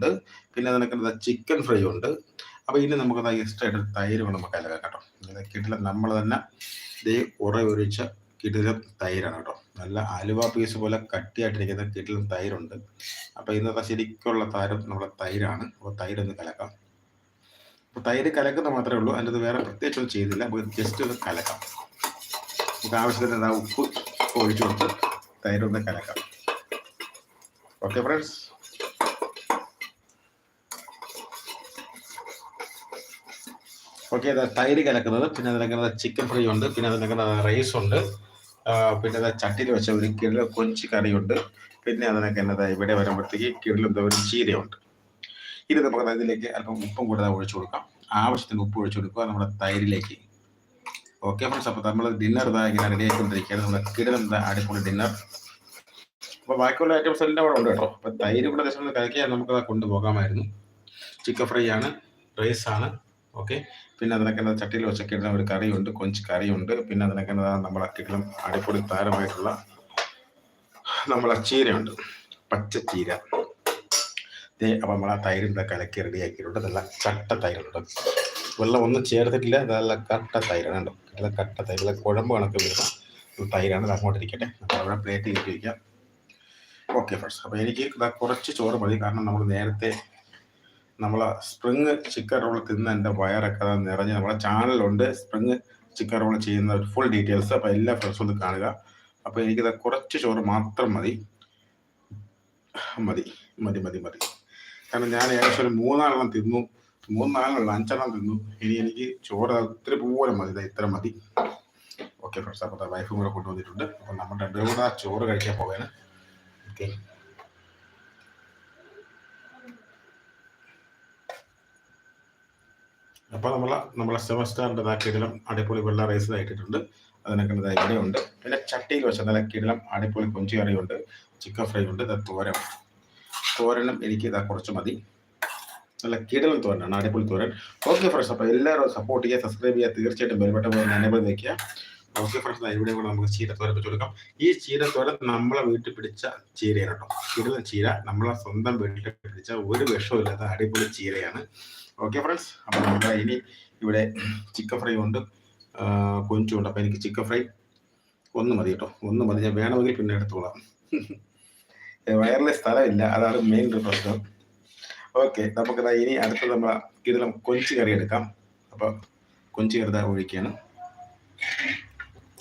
ഉണ്ട്. പിന്നെ നിനക്കുന്നത് chicken fry ഉണ്ട്. അപ്പോൾ ഇനി നമുക്ക് എക്സ്ട്രാ ആയിട്ട് തൈര് നമുക്ക് അലകാം കേട്ടോ. കിട്ടില്ല നമ്മൾ തന്നെ ഇതേ ഉറ ഒഴിച്ച കിട്ടിലും തൈരാണ് കേട്ടോ. നല്ല ആലുവ പീസ് പോലെ കട്ടിയായിട്ടിരിക്കുന്ന കിട്ടിലും തൈരുണ്ട്. അപ്പോൾ ഇന്നത്തെ ശരിക്കുള്ള താരം നമ്മുടെ തൈരാണ്. അപ്പോൾ തൈരൊന്ന് കലക്കാം. അപ്പോൾ തൈര് കലക്കുന്ന മാത്രമേ ഉള്ളൂ. അതിന്റെ അത് വേറെ പ്രത്യേകിച്ചൊന്നും ചെയ്തില്ല. അപ്പോൾ ജസ്റ്റ് ഒന്ന് കലക്കാം. നമുക്ക് ആവശ്യത്തിന് ഉപ്പ് ഒഴിച്ചു കൊടുത്ത് തൈരൊന്ന് കലക്കാം. ഓക്കെ ഫ്രണ്ട്സ് ഓക്കെ തൈര് കലക്കുന്നത്. പിന്നെ അതിനകത്ത് ചിക്കൻ ഫ്രൈ ഉണ്ട്. പിന്നെ അതിനകത്ത് റൈസ് ഉണ്ട്. പിന്നെ അത് ചട്ടിയിൽ വെച്ച ഒരു കിഴ കൊഞ്ച് കറിയുണ്ട്. പിന്നെ അതിനകത്ത് ഇവിടെ വരുമ്പോഴത്തേക്ക് കിടലെന്താ ഒരു ചീരയുണ്ട്. ഇനി നമുക്ക് അതിലേക്ക് അല്പം ഉപ്പും കൂടെ ഒഴിച്ചു കൊടുക്കാം. ആവശ്യത്തിന് ഉപ്പ് ഒഴിച്ചു കൊടുക്കുക നമ്മുടെ തൈരിലേക്ക്. ഓക്കെ ഫ്രണ്ട്സ് അപ്പോൾ നമ്മൾ ഡിന്നർ ഇതാ ഇങ്ങനെ റെഡി ആയിക്കൊണ്ടിരിക്കുകയാണ്. നമ്മുടെ കിടലെന്താ അടിപൊളി ഡിന്നർ അപ്പോൾ ബാക്കിയുള്ള ഐറ്റംസ് എല്ലാം അവിടെ ഉണ്ട് കേട്ടോ. അപ്പോൾ തൈര് കൂടെ ഒന്ന് കഴിക്കാൻ നമുക്ക് കൊണ്ടുപോകാമായിരുന്നു. ചിക്കൻ ഫ്രൈ ആണ് റൈസ് ആണ്. ഓക്കെ. പിന്നെ അതിനൊക്കെ ചട്ടിയിൽ വെച്ചിട്ടുള്ള ഒരു കറിയുണ്ട് കൊഞ്ച് കറിയുണ്ട്. പിന്നെ അതിനൊക്കെ നമ്മൾ കിടലും അടിപൊളി താരമായിട്ടുള്ള നമ്മളെ ചീരയുണ്ട് പച്ച ചീര. അപ്പം നമ്മൾ ആ തൈരിന്റെ കലക്കി റെഡിയാക്കിയിട്ടുണ്ട് നല്ല ചട്ട തൈരുണ്ട്. വെള്ളം ഒന്നും ചേർത്തിട്ടില്ല. നല്ല കട്ട തൈരാണ് കേട്ടോ നല്ല കട്ട തൈര്. കുഴമ്പ് കണക്ക് വരുന്ന തൈരാണ്. അങ്ങോട്ട് ഇരിക്കട്ടെ. അപ്പോൾ അവിടെ പ്ലേറ്റ് കയറ്റി വയ്ക്കാം ഓക്കെ ഫ്രണ്ട്സ് അപ്പോൾ എനിക്ക് കുറച്ച് ചോറ് മതി. കാരണം നമ്മൾ നേരത്തെ നമ്മളെ സ്പ്രിങ് ചിക്കൻ റോൾ തിന്നതിന്റെ വയറൊക്കെ നിറഞ്ഞ് നമ്മളെ ചാനലുണ്ട് സ്പ്രിങ് ചിക്കൻ റോൾ ചെയ്യുന്ന ഫുൾ ഡീറ്റെയിൽസ് അപ്പോൾ എല്ലാ ഫ്രണ്ട്സും ഒന്ന് കാണുക. അപ്പോൾ എനിക്കിത് കുറച്ച് ചോറ് മാത്രം മതി. മതി മതി മതി മതി. കാരണം ഞാൻ ഏകദേശം ഒരു മൂന്നാലെണ്ണം തിന്നു. മൂന്നാലെണ്ണം അഞ്ചെണ്ണം തിന്നു. ഇനി എനിക്ക് ചോറ് ഒത്തിരി പോലെ മതി ഇത്ര മതി. ഓക്കെ ഫ്രണ്ട്സ് അപ്പോൾ വൈഫും കൂടെ കൊണ്ടുവന്നിട്ടുണ്ട്. അപ്പോൾ നമ്മൾ രണ്ടുപേരും കൂടെ ചോറ് കഴിക്കാൻ പോവുകയാണ് ഓക്കെ അപ്പോൾ നമ്മൾ നമ്മളെ സെവൻ സ്റ്റാറിന്റെ ആ അടിപൊളി വെള്ള റൈസ് ആയിട്ടിട്ടുണ്ട് അതിനൊക്കെ ഇവിടെയുണ്ട് പിന്നെ ചട്ടിയിൽ വെച്ച നല്ല കിടിലം അടിപൊളി കൊഞ്ചി കറിയുണ്ട്. ചിക്കൻ ഫ്രൈ ഉണ്ട്. ഇതാ തോരൻ. തോരനും എനിക്ക് ഇതാ കുറച്ച് മതി. നല്ല കിടിലം തോരനാണ്. അടിപൊളി തോരൻ. ഓക്കെ ഫ്രണ്ട്സ് അപ്പോൾ എല്ലാവരും സപ്പോർട്ട് ചെയ്യുക സബ്സ്ക്രൈബ് ചെയ്യുക. തീർച്ചയായിട്ടും ബെൽബട്ട പോലെ വയ്ക്കുക ഓക്കെ ഫ്രണ്ട്സ് ഇവിടെ കൂടെ നമുക്ക് ചീരത്തോരൻ വെച്ച് കൊടുക്കാം. ഈ ചീരത്തോരൻ നമ്മളെ വീട്ടിൽ പിടിച്ച ചീരയാണ് കേട്ടോ. ചീരുന്ന ചീര നമ്മളെ സ്വന്തം വീട്ടിൽ പിടിച്ച ഒരു വിഷവും ഇല്ലാത്ത അടിപൊളി ചീരയാണ്. ഓക്കെ ഫ്രണ്ട്സ് അപ്പോൾ നമ്മുടെ ഇനി ഇവിടെ ചിക്കൻ ഫ്രൈ ഉണ്ട്. ആ, കൊഞ്ചും ഉണ്ട് അപ്പോൾ എനിക്ക് ചിക്കൻ ഫ്രൈ ഒന്ന് മതി കേട്ടോ. ഒന്ന് മതി. ഞാൻ വേണമെങ്കിൽ പിന്നെ എടുത്തോളാം. വയറിലെ സ്ഥലമില്ല. അതാണ് മെയിൻ പ്രശ്നം ഓക്കെ നമുക്ക് ഇനി അടുത്ത നമ്മൾ കിടലം കൊഞ്ച് കറി എടുക്കാം. അപ്പോൾ കൊഞ്ച് കറി ഒഴിക്കുകയാണ്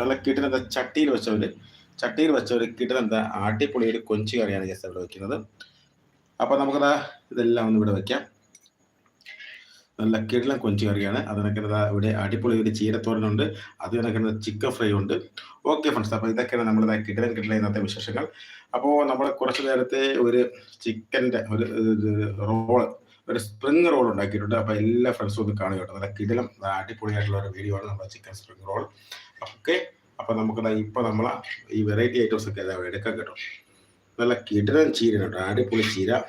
നല്ല കിടിലം ചട്ടിയിൽ വെച്ചവര് ചട്ടിയിൽ വെച്ചവര് കിടിലം അടിപൊളി ഒരു കൊഞ്ച് കറിയാണ് ജസ്റ്റ് ഇവിടെ വെക്കുന്നത്. അപ്പോൾ നമുക്കത് ഇതെല്ലാം ഒന്ന് ഇവിടെ വെക്കാം. നല്ല കിടിലം കൊഞ്ച് കറിയാണ്. അതിനൊക്കെ ദാ ഇവിടെ അടിപൊളി ഒരു ചീരത്തോരനുണ്ട്. അത് കണക്കുന്നത് ചിക്കൻ ഫ്രൈ ഉണ്ട്. ഓക്കെ ഫ്രണ്ട്സ് അപ്പോൾ ഇതൊക്കെയാണ് നമ്മുടെ കിടലൻ കിടലൻ ഇന്നത്തെ വിശേഷങ്ങൾ. അപ്പോൾ നമ്മൾ കുറച്ച് നേരത്തെ ഒരു ചിക്കന്റെ ഒരു റോൾ ഒരു സ്പ്രിങ് റോൾ ഉണ്ടാക്കിയിട്ടുണ്ട്. അപ്പോൾ എല്ലാ ഫ്രണ്ട്സും ഒന്ന് കാണുക കേട്ടോ. നല്ല കിടിലം അടിപൊളിയായിട്ടുള്ള ഒരു വീഡിയോ ആണ് നമ്മുടെ ചിക്കൻ സ്പ്രിങ് റോൾ ഓക്കെ അപ്പോൾ നമുക്ക് ഇപ്പൊ നമ്മൾ ഈ വെറൈറ്റി ഐറ്റംസ് ഒക്കെ എടുക്കാം കേട്ടോ. നല്ല കിടരൻ ചീര കേട്ടോ. അടിപൊളി ചീര.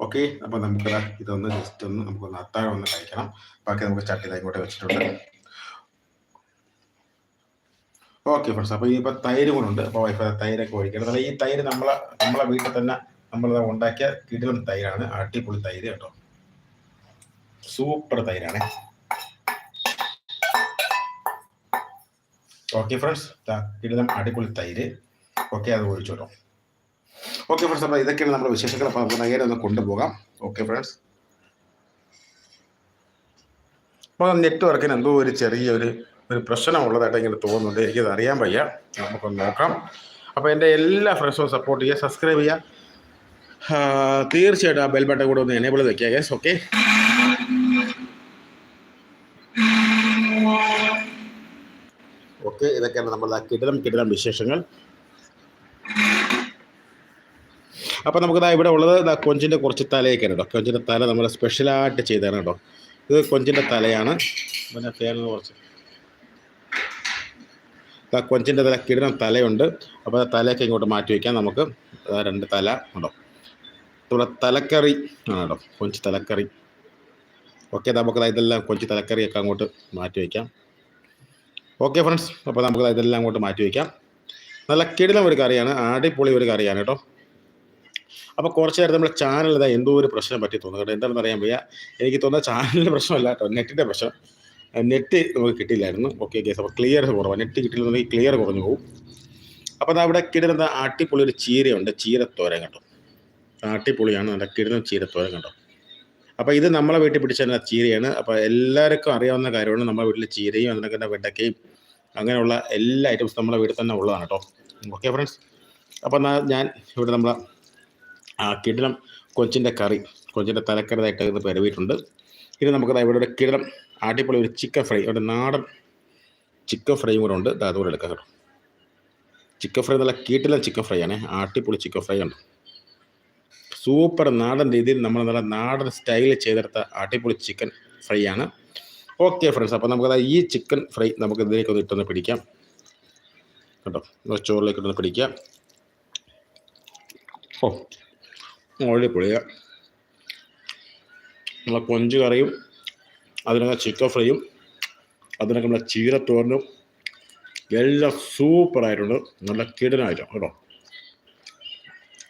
ഓക്കെ അപ്പോൾ നമുക്ക് ഇതൊന്ന് ജസ്റ്റ് ഒന്ന് നമുക്കൊന്ന് അത്താഴം ഒന്ന് കഴിക്കണം. ബാക്കി നമുക്ക് ചട്ടി ദാ ഇങ്ങോട്ട് വെച്ചിട്ടുണ്ട്. ഓക്കെ ഫ്രണ്ട്സ് അപ്പോൾ ഇനിയിപ്പോൾ തൈര് കൊണ്ടുണ്ട് അപ്പോൾ വൈഫ് തൈരൊക്കെ ഒഴിക്കണം. ഈ തൈര് നമ്മളെ നമ്മളെ വീട്ടിൽ തന്നെ നമ്മൾ ഉണ്ടാക്കിയ കിടിലൻ തൈരാണ്. അടിപൊളി തൈര് കേട്ടോ. സൂപ്പർ തൈരാണ്. ഓക്കെ ഫ്രണ്ട്സ് കിടിലം അടിപൊളി തൈര്. ഓക്കെ അത് ഒഴിച്ചു കേട്ടോ. ഓക്കെ ഫ്രണ്ട്സ് അപ്പോൾ ഇതൊക്കെയാണ് നമ്മുടെ വിശേഷങ്ങൾ. അപ്പോൾ നമുക്ക് നേരെ ഒന്ന് കൊണ്ടുപോകാം. ഓക്കെ ഫ്രണ്ട്സ് അപ്പോൾ നെറ്റ്വർക്കിന് എന്തോ ഒരു ചെറിയൊരു ഒരു പ്രശ്നമുള്ളതായിട്ട് ഇങ്ങനെ തോന്നുന്നുണ്ട്. എനിക്കത് അറിയാൻ വയ്യ. നമുക്കൊന്ന് നോക്കാം. അപ്പോൾ എന്റെ എല്ലാ ഫ്രണ്ട്സും സപ്പോർട്ട് ചെയ്യുക സബ്സ്ക്രൈബ് ചെയ്യുക. തീർച്ചയായിട്ടും ആ ബെൽ ബട്ടൺ കൂടെ ഒന്ന് എനേബിൾ വെക്കുക ഗേസ് ഓക്കെ ഓക്കെ ഇതൊക്കെയാണ് നമ്മുടെ കിടിലം കിടിലം വിശേഷങ്ങൾ. അപ്പോൾ നമുക്ക് ഇവിടെ ഉള്ളത് കൊഞ്ചിന്റെ കുറച്ച് തലയൊക്കെയാണ് കേട്ടോ. കൊഞ്ചിന്റെ തല നമ്മൾ സ്പെഷ്യലായിട്ട് ചെയ്തതാണ് കേട്ടോ. ഇത് കൊഞ്ചിന്റെ തലയാണ്. പിന്നെ തേങ്ങ കുറച്ച്. ദാ കൊഞ്ചിന്റെ തല കിടിലം തലയുണ്ട്. അപ്പോൾ തലയൊക്കെ ഇങ്ങോട്ട് മാറ്റി വെക്കാം നമുക്ക്. രണ്ട് തല ഉണ്ടോ. ഇവിടെ തലക്കറി ആണ് കേട്ടോ. കൊഞ്ച് തലക്കറി. ഓക്കെ നമുക്ക് ഇതെല്ലാം കൊഞ്ച് തലക്കറിയൊക്കെ അങ്ങോട്ട് മാറ്റി വയ്ക്കാം ഓക്കെ ഫ്രണ്ട്സ് അപ്പോൾ നമുക്ക് ഇതെല്ലാം അങ്ങോട്ട് മാറ്റി വയ്ക്കാം നല്ല കിടിലം ഒരു കറിയാണ്. അടിപൊളി ഒരു കറിയാണ് കേട്ടോ. അപ്പോൾ കുറച്ച് നേരം നമ്മുടെ ചാനൽ ഇതാ എന്തോ ഒരു പ്രശ്നം പറ്റി തോന്നുന്നു കേട്ടോ. എന്താണെന്ന് അറിയാൻ വയ്യ. എനിക്ക് തോന്നുന്ന ചാനലിന്റെ പ്രശ്നമല്ല കേട്ടോ. നെറ്റിന്റെ പ്രശ്നം. നെറ്റ് നമുക്ക് കിട്ടിയില്ലായിരുന്നു. ഓക്കെ ഓക്കെ അപ്പോൾ ക്ലിയർ കുറവാണ് നെറ്റ് കിട്ടിയില്ലെന്നുണ്ടെങ്കിൽ ക്ലിയർ കുറഞ്ഞു പോകും. അപ്പോൾ അത് അവിടെ കിടന്ന ആട്ടിപ്പൊളി ഒരു ചീരയുണ്ട്. ചീരത്തോരൻ കേട്ടോ. ആട്ടിപ്പൊളിയാണ് നല്ല കിടന്ന ചീരത്തോരൻ കേട്ടോ. അപ്പോൾ ഇത് നമ്മളെ വീട്ടിൽ പിടിച്ച ചീരയാണ്. അപ്പോൾ എല്ലാവർക്കും അറിയാവുന്ന കാര്യമാണ്. നമ്മുടെ വീട്ടിൽ ചീരയും അതിനൊക്കെ വെണ്ടക്കയും അങ്ങനെയുള്ള എല്ലാ ഐറ്റംസും നമ്മളെ വീട്ടിൽ തന്നെ ഉള്ളതാണ് കേട്ടോ ഓക്കെ ഫ്രണ്ട്സ് അപ്പോൾ എന്നാൽ ഞാൻ ഇവിടെ നമ്മൾ കിടിലം കൊച്ചിന്റെ കറി കൊച്ചിന്റെ തലക്കറിതായിട്ട് ഇത് പെരവിയിട്ടുണ്ട്. ഇനി നമുക്ക് ദാ ഇവിടെ ഒരു കിടിലം അടിപൊളി ഒരു ചിക്കൻ ഫ്രൈ ഇവിടെ നാടൻ ചിക്കൻ ഫ്രൈയും കൂടെ ഉണ്ട്. അതുകൂടെ എടുക്കാം കേട്ടോ. ചിക്കൻ ഫ്രൈ നല്ല കീട്ടിലെ ചിക്കൻ ഫ്രൈ ആണ്. അടിപൊളി ചിക്കൻ ഫ്രൈ ഉണ്ട് സൂപ്പർ നാടൻ രീതിയിൽ നമ്മൾ നല്ല നാടൻ സ്റ്റൈലിൽ ചെയ്തെടുത്ത അടിപൊളി ചിക്കൻ ഫ്രൈ ആണ്. ഓക്കെ ഫ്രണ്ട്സ് അപ്പോൾ നമുക്കത് ഈ ചിക്കൻ ഫ്രൈ നമുക്ക് ഇതിലേക്ക് ഒന്ന് ഇട്ടൊന്ന് പിടിക്കാം. കേട്ടോ ചോറിലേക്ക് ഇട്ടൊന്ന് പിടിക്കാം. ഓ അടിപൊളിയ. നമ്മളെ കൊഞ്ച് കറിയും അതിനൊക്കെ ചിക്കൻ ഫ്രൈയും അതിനൊക്കെ നമ്മളെ ചീരത്തോരനും എല്ലാം സൂപ്പറായിട്ടുണ്ട് നല്ല കിടനായിട്ടോ കേട്ടോ.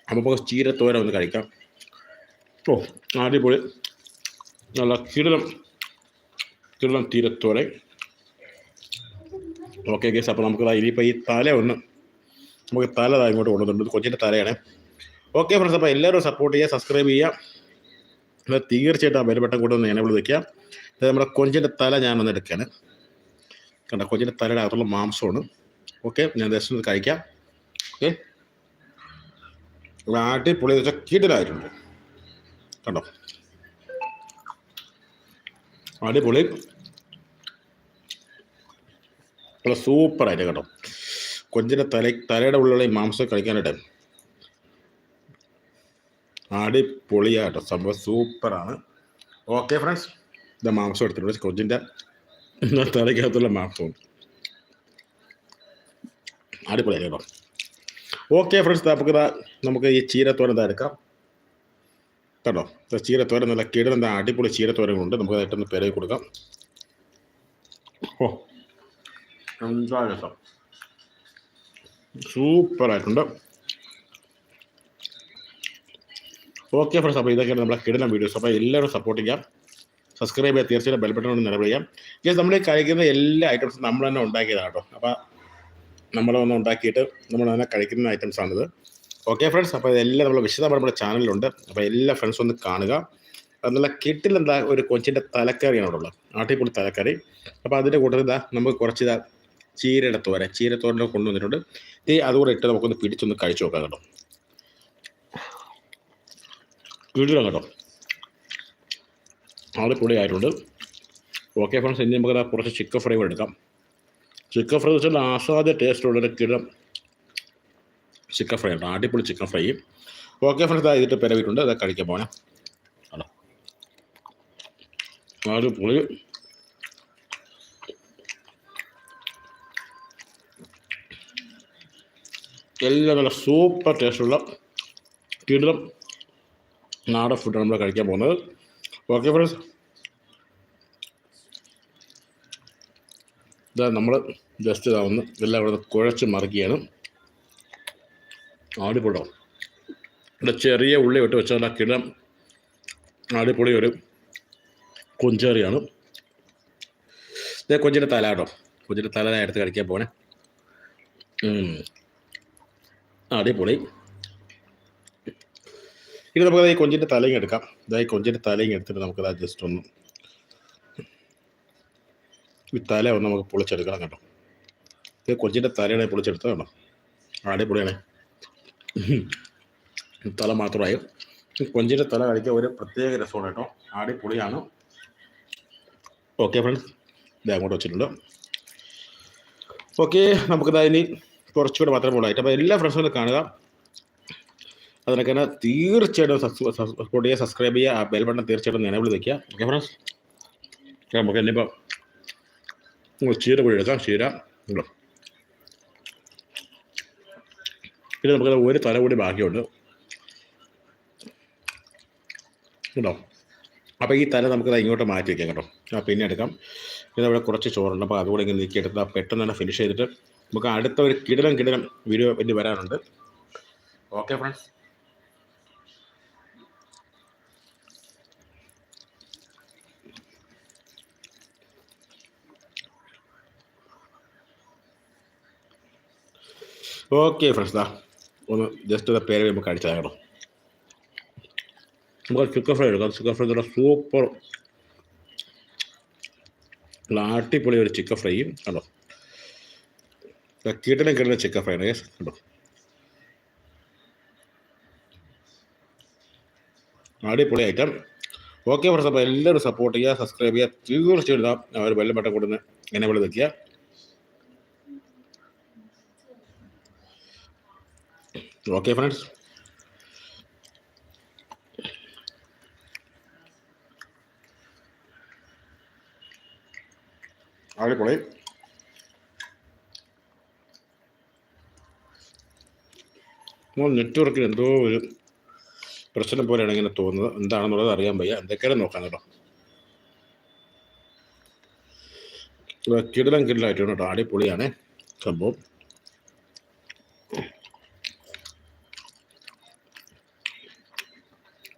അപ്പോൾ നമുക്ക് ചീരത്തോര ഒന്ന് കഴിക്കാം. ഓ അടിപൊളി. നല്ല കിടലം. കിടലം തീരത്തോടെ. ഓക്കെ കേസ് അപ്പോൾ നമുക്ക് ഇനിയിപ്പോൾ ഈ തല ഒന്ന് നമുക്ക് തല ഇങ്ങോട്ട് കൊണ്ടുവന്നിട്ടുണ്ട്. കൊച്ചിന്റെ തലയാണ്. ഓക്കെ ഫ്രണ്ട്സ് അപ്പോൾ എല്ലാവരും സപ്പോർട്ട് ചെയ്യുക സബ്സ്ക്രൈബ് ചെയ്യുക. തീർച്ചയായിട്ടും ആ ബലപ്പെട്ടം കൂടെ ഒന്ന് എനേബിൾ വയ്ക്കുക അതായത് നമ്മുടെ കൊഞ്ചിന്റെ തല ഞാനൊന്ന് എടുക്കുകയാണ്. കണ്ട കൊഞ്ചിന്റെ തലയുടെ അകത്തുള്ള മാംസമാണ്. ഓക്കെ ഞാൻ ദശം കഴിക്കാം. ഓക്കെ. അടിപൊളി വെച്ചാൽ കിടലായിട്ടുണ്ട് കണ്ടോ? അടിപൊളി. നല്ല സൂപ്പറായിട്ട് കേട്ടോ. കൊഞ്ചിന്റെ തല തലയുടെ ഉള്ളിലുള്ള മാംസം കഴിക്കാനായിട്ട് അടിപൊളിയാട്ടോ സംഭവം സൂപ്പറാണ് ഓക്കെ ഫ്രണ്ട്സ് ഇത് മാംസം എടുത്തിട്ടുണ്ട്. കൊഞ്ചിന്റെ തലയ്ക്കകത്തുള്ള മാംസം അടിപൊളിയായിട്ടോ ഓക്കെ ഫ്രണ്ട്സ് നമുക്ക് നമുക്ക് ഈ ചീരത്തോടെ ഇതാ എടുക്കാം. കേട്ടോ ചീരത്തോരൻ നല്ല എന്താ അടിപൊളി ചീരത്തോരനുണ്ട് നമുക്ക് അതായിട്ടൊന്ന് പെരകി കൊടുക്കാം. ഓ. എന്താ രസം സൂപ്പറായിട്ടുണ്ട്. ഓക്കെ ഫ്രണ്ട്സ് അപ്പോൾ ഇതൊക്കെയാണ് നമ്മളെ കിടന്ന വീഡിയോസ്. അപ്പോൾ എല്ലാവരും സപ്പോർട്ട് ചെയ്യാം. സബ്സ്ക്രൈബ് ചെയ്യാം തീർച്ചയായിട്ടും ബെൽബട്ടൺ കൊണ്ട് നിലവിളിയാം ജസ്റ്റ് നമ്മൾ കഴിക്കുന്ന എല്ലാ ഐറ്റംസും നമ്മൾ തന്നെ ഉണ്ടാക്കിയതാണ് കേട്ടോ. അപ്പോൾ നമ്മളൊന്ന് ഉണ്ടാക്കിയിട്ട് നമ്മൾ തന്നെ കഴിക്കുന്ന ഐറ്റംസ് ആണിത്. ഓക്കെ ഫ്രണ്ട്സ് അപ്പോൾ ഇതെല്ലാം നമ്മൾ വിശദമായി നമ്മുടെ ചാനലിലുണ്ട് അപ്പോൾ എല്ലാ ഫ്രണ്ട്സും ഒന്ന് കാണുക. നല്ല കിട്ടിലെന്താ ഒരു കൊച്ചിന്റെ തലക്കറിയാണ് അവിടെ ഉള്ളത്. ആട്ടിപ്പൊളി തലക്കറി. അപ്പോൾ അതിന്റെ കൂട്ടത്തിൽ ഇതാ നമുക്ക് കുറച്ച് ഇതാ ചീരയുടെ തോര. ചീരത്തോരന്റെ കൊണ്ടുവന്നിട്ടുണ്ട്. ഈ അതുകൂടെ ഇട്ട് നമുക്കൊന്ന് പിടിച്ചൊന്ന് കഴിച്ചു നോക്കാം കേട്ടോ. വീട്ടിലാണ് കേട്ടോ? ആൾ ആയിട്ടുണ്ട്. ഓക്കെ ഫ്രണ്ട്സ് ഇനി നമുക്ക് കുറച്ച് ചിക്കൻ ഫ്രൈ എടുക്കാം. ചിക്കൻ ഫ്രൈ വെച്ചാൽ ആസ്വാദ്യ ടേസ്റ്റുള്ളൊരു കിടം ചിക്കൻ ഫ്രൈ ഉണ്ട്. അടിപൊളി ചിക്കൻ ഫ്രൈ. ഓക്കെ ഫ്രണ്ട്സ് ഇതാ ഇതിട്ട് പിരവിട്ടുണ്ട് അതൊക്കെ കഴിക്കാൻ പോകണം ആണോ? അടിപൊളി. എല്ലാം നല്ല സൂപ്പർ ടേസ്റ്റുള്ള കിടലം നാടൻ ഫുഡാണ് നമ്മൾ കഴിക്കാൻ പോകുന്നത്. ഓക്കെ ഫ്രണ്ട്സ് ഇതാ നമ്മൾ ജസ്റ്റ് ഇതാ ഒന്ന് എല്ലാം ഇവിടെ കുഴച്ച് മറിക്കുകയാണ്. ആടിപ്പൊടോ ഇവിടെ ചെറിയ ഉള്ളി ഇട്ട് വെച്ചാൽ ആ കിടം ആടിപ്പൊളി ഒരു കൊഞ്ചേറിയാണ്. ഇതേ കൊഞ്ചിന്റെ തല കേട്ടോ. കൊഞ്ചിന്റെ തല ഞാൻ എടുത്ത് കഴിക്കാൻ പോണേ. അടിപൊളി ഇനി നമുക്ക് ഈ കൊഞ്ചിന്റെ തലയും എടുക്കാം. ഇതായി കൊഞ്ചിന്റെ തലയും എടുത്തിട്ട് നമുക്കത് ജസ്റ്റ് ഒന്ന് ഈ തല ഒന്ന് നമുക്ക് പൊളിച്ചെടുക്കണം കേട്ടോ. ഇത് കൊഞ്ചിന്റെ തലയാണ് പൊളിച്ചെടുത്തത് കേട്ടോ. അടിപൊളിയാണ് തല മാത്രമായി. കൊഞ്ചിന്റെ തല കഴിക്കാൻ ഒരു പ്രത്യേക രസമാണ് കേട്ടോ. ആടി പൊളിയാണ് ഓക്കെ ഫ്രണ്ട്സ് ഇത് അങ്ങോട്ട് വെച്ചിട്ടുണ്ട്. ഓക്കെ നമുക്കിത് ഇനി കുറച്ചുകൂടെ മാത്രമേ ഉള്ളായിട്ട് അപ്പോൾ എല്ലാ ഫ്രണ്ട്സും കാണുക. അതിനൊക്കെ തന്നെ തീർച്ചയായിട്ടും സപ്പോർട്ട് ചെയ്യുക സബ്സ്ക്രൈബ് ചെയ്യുക ആ ബെൽ ബട്ടൺ തീർച്ചയായിട്ടും നിലവിൽ വയ്ക്കുക ഓക്കെ ഫ്രണ്ട്സ് നമുക്ക് ഇനിയിപ്പോൾ ചീര കൂടി എടുക്കാം. ചീര. ഉണ്ടോ പിന്നെ നമുക്ക് ഒരു തല കൂടി ബാക്കിയുണ്ട്. കേട്ടോ അപ്പോൾ ഈ തല നമുക്കത് ഇങ്ങോട്ട് മാറ്റി വയ്ക്കാം കേട്ടോ. ആ പിന്നെ എടുക്കാം. ഇതവിടെ കുറച്ച് ചോറുണ്ട്. അപ്പോൾ അതുകൂടെ ഇങ്ങനെ നീക്കി എടുത്താൽ പെട്ടെന്ന് തന്നെ ഫിനിഷ് ചെയ്തിട്ട് നമുക്ക് അടുത്ത ഒരു കിടലം കിടലം വീഡിയോ പറ്റി വരാനുണ്ട്. ഓക്കെ ഫ്രണ്ട്സ് ഓക്കെ ഫ്രണ്ട്സ് ദാ. ഒന്ന് ജസ്റ്റ് ഒന്ന് പേര് നമുക്ക് അടിച്ചു തരണം നമുക്ക് ചിക്കൻ ഫ്രൈ എടുക്കാം. ചിക്കൻ ഫ്രൈ നല്ല സൂപ്പർ നല്ല അടിപൊളി ഒരു ചിക്കൻ ഫ്രൈയും കണ്ടോ? കീട്ടിനെ കിട്ടുന്ന ചിക്കൻ ഫ്രൈ ആണ് കണ്ടോ? അടിപൊളി ഐറ്റം ഓക്കെ ഫ്രണ്ട്സ് അപ്പോൾ എല്ലാവരും സപ്പോർട്ട് ചെയ്യുക സബ്സ്ക്രൈബ് ചെയ്യുക തീർച്ചയായിട്ടും ആ അവർ ബെല്ലം ബട്ടൺ കൊടുത്ത് എന്നെ വിളി നിൽക്കുക ഓക്കെ ഫ്രണ്ട്സ് അടിപൊളി നെറ്റ്വർക്കിന് എന്തോ ഒരു പ്രശ്നം പോലെയാണ് ഇങ്ങനെ തോന്നുന്നത്. എന്താണെന്നുള്ളത് അറിയാൻ വയ്യ. എന്തൊക്കെയാണ് നോക്കാൻ കേട്ടോ കിടലം കിടലായിട്ടാണ് കേട്ടോ. അടിപൊളിയാണ് സംഭവം.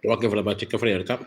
ഓക്കെ ഫ്രൈ ചിക്കൻ ഫ്രൈ എടുക്കാം